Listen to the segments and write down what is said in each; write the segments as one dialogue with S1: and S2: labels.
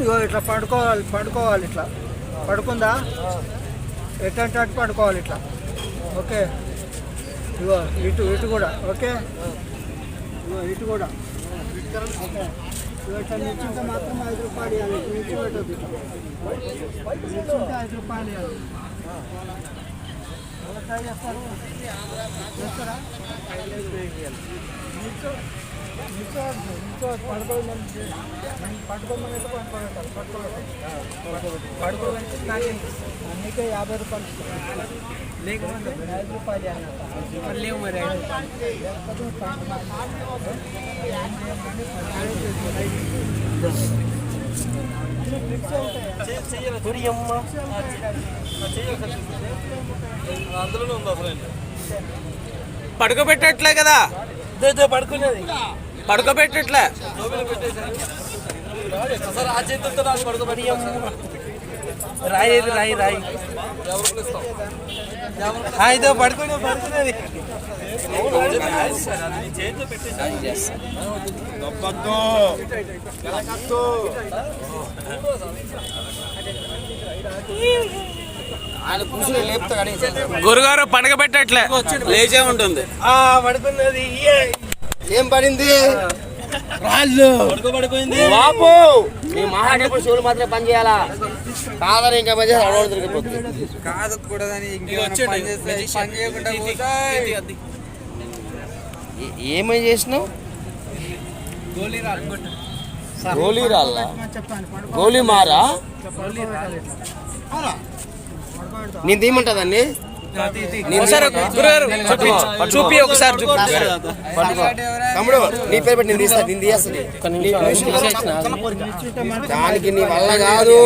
S1: ఇగో ఇట్లా పడుకోవాలి పడుకోవాలి ఇట్లా. పడుకుందా? ఎట్టంటే అటు పడుకోవాలి ఇట్లా. ఓకే. ఇగో ఇటు ఇటు కూడా ఓకే. ఇగో ఇటు కూడా. ఓకే. ఇట్లా నిల్చుంటే మాత్రం ఐదు రూపాయలు ఇవ్వాలి. ఇటు నిల్చోబెట్టద్దు ఇట్లా నిల్చుంటే ఐదు రూపాయలు ఇవ్వాలి. ఎవరు చేస్తారు చేస్తారా నిల్చో పడుకోమని పడుకోమని అయితే పడుకోబెట్టాలి పడుకోబెట్టాలి యాభై రూపాయలు లేకపోతే ఐదు రూపాయలు లేవు మరి లేకపోతే
S2: అందులోనే ఉంది అసలు
S3: పడుకోబెట్టట్లే కదా?
S2: పడుకునేది
S3: పడుకోబెట్టట్లే.
S2: సార్ ఆ చేతులతో నాకు పడుకోబెట్టి
S3: రాయి రాయి రాయి.
S2: ఎవరు
S3: ఇదో పడుకునే పడుకునేది గురుగారు పడకబెట్టట్లే లేచే ఉంటుంది
S2: పడుకున్నది
S4: ఏం పడింది? రాళ్ళు. బాపు నీ మహాటప్పుడు చెవులు మాత్రమే పని చేయాలా? కాదని ఇంకా మధ్య అడవాడు దొరికిపోతుంది ఏ- ఏమని చేసినావు? గోలీ రాళ్ళ గోలీ మారా. నేను తీయమంటుందండి.
S3: చూపి ఒకసారి
S4: తమ్ముడు నీ పేరు పెట్టి నేను తీస్తా నేను తీస్తాను దానికి నీ వల్ల కాదు.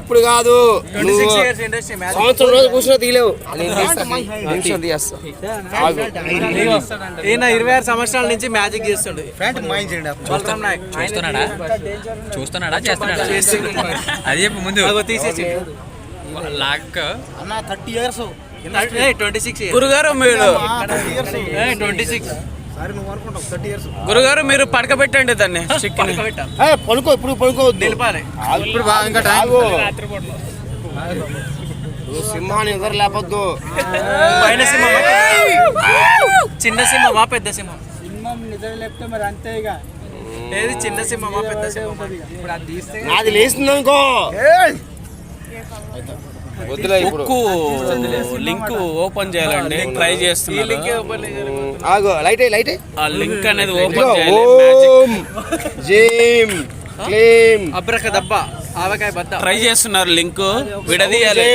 S4: ఇప్పుడు కాదు. నువ్వు సంవత్సరం రోజు కూర్చున్నా తీయలేవు. నిమిషం తీస్తా.
S3: ఈయన ఇరవై ఆరు సంవత్సరాల నుంచి మ్యాజిక్ చేస్తుండే.
S5: చూస్తున్నాడా? చూస్తున్నాడా? చేస్తున్నాడా? అది చెప్పు ముందు.
S3: తీసేసి
S5: లాక్.
S3: ట్వంటీ సిక్స్ గురుగారు మీరు ట్వంటీ సిక్స్ గురుగారు మీరు పడకబెట్టండి దాన్ని
S4: పడుకో ఇప్పుడు పడుకోవద్దు ఆగు, ఇప్పుడు బాగా ఇంకా టైం సింహాన్ని ఎదురు లేపొద్దు?
S3: పైన సింహం చిన్న సింహమా పెద్ద సింహం?
S1: సింహం నిద్ర లేపితే మరి అంతే ఇక.
S3: ఏది చిన్న సింహమా పెద్ద సింహమా
S1: ఇప్పుడు అది తీస్తే
S4: నాది లేస్తుంది అనుకో
S3: లింక్ ఓపెన్ చేయాలండి ట్రై చేస్తున్నారు.
S4: ఆగు లైట్ అయ్యి, లైట్ అయ్యి.
S3: ఆ లింక్ అనేది ఓపెన్ చేయాలి మ్యాజిక్
S4: ఓం జీం క్లీం
S3: అబ్రక దబ్బ ఆవకాయ బద్ద. ట్రై చేస్తున్నారు లింక్ విడదీయాలి.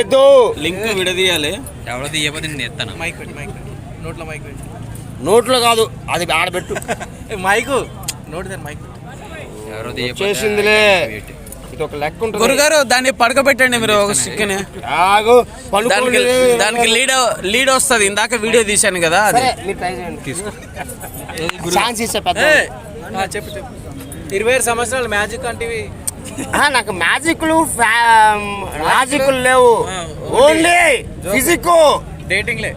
S3: లింక్ విడదీయాలి.
S5: ఎవరో తీయబోతే నేను ఎత్తాను?
S3: మైక్ మైక్ నోట్లో మైక్ పెట్టి.
S4: నోట్లో కాదు అది ఆడబెట్టు.
S3: మైక్. నోటి దగ్గర మైక్
S5: ఎవరో
S4: చేసిందిలే ఇది ఒక లెక్క ఉంటుంది.
S3: గురుగారు దాన్ని పడకబెట్టండి మీరు ఒక చికెన్.
S4: ఆగు
S3: దానికి దానికి లీడ్ లీడ్ వస్తుంది. ఇందాక వీడియో తీశాను కదా అది.
S4: సరే మీరు ట్రై చేయండి. ఛాన్స్ ఇచ్చే పెద్ద
S3: చెప్పు చెప్పు. ఇరవై ఆరు సంవత్సరాలు మ్యాజిక్ అంటే
S4: ఆ, నాకు మ్యాజిక్లు లాజిక్లు లేవు. Only physique
S3: డేటింగ్లే